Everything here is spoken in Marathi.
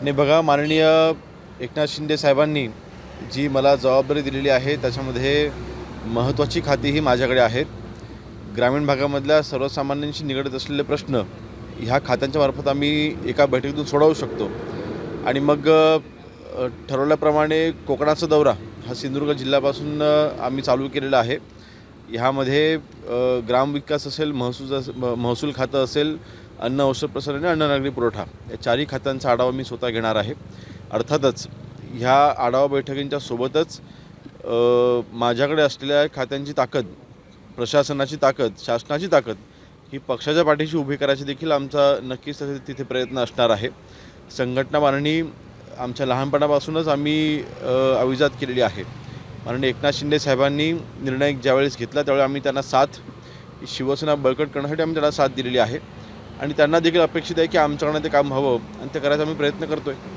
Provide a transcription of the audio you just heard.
आणि बघा माननीय एकनाथ शिंदे साहेबांनी जी मला जबाबदारी दिलेली आहे त्याच्यामध्ये महत्त्वाची खाती ही माझ्याकडे आहेत. ग्रामीण भागामधल्या सर्वसामान्यांशी निगडत असलेले प्रश्न ह्या खात्यांच्या मार्फत आम्ही एका बैठकीतून सोडवू शकतो. आणि मग ठरवल्याप्रमाणे कोकणाचा दौरा हा सिंधुदुर्ग जिल्ह्यापासून आम्ही चालू केलेला आहे. ह्यामध्ये ग्रामविकास असेल महसूल अस- म- महसूल खातं असेल अन्न औषध प्रसारण आणि अन्न नागरी पुरवठा. या चारही खात्यांचा आढावा मी स्वतः घेणार आहे. अर्थातच ह्या आढावा बैठकींच्या सोबतच माझ्याकडे असलेल्या खात्यांची ताकद प्रशासनाची ताकद शासनाची ताकद ही पक्षाच्या पाठीशी उभी करायची देखील आमचा नक्कीच तिथे तिथे प्रयत्न असणार आहे. संघटना बांधणी आमच्या लहानपणापासूनच आम्ही अविजात केलेली आहे. माननीय एकनाथ शिंदे साहेबांनी निर्णय ज्यावेळेस घेतला त्यावेळी आम्ही त्यांना साथ शिवसेना बळकट करण्यासाठी आम्ही त्यांना साथ दिलेली आहे. आणि त्यांना देखील अपेक्षित आहे की आमच्याकडनं ते काम हवं आणि ते करायचा आम्ही प्रयत्न करतो आहे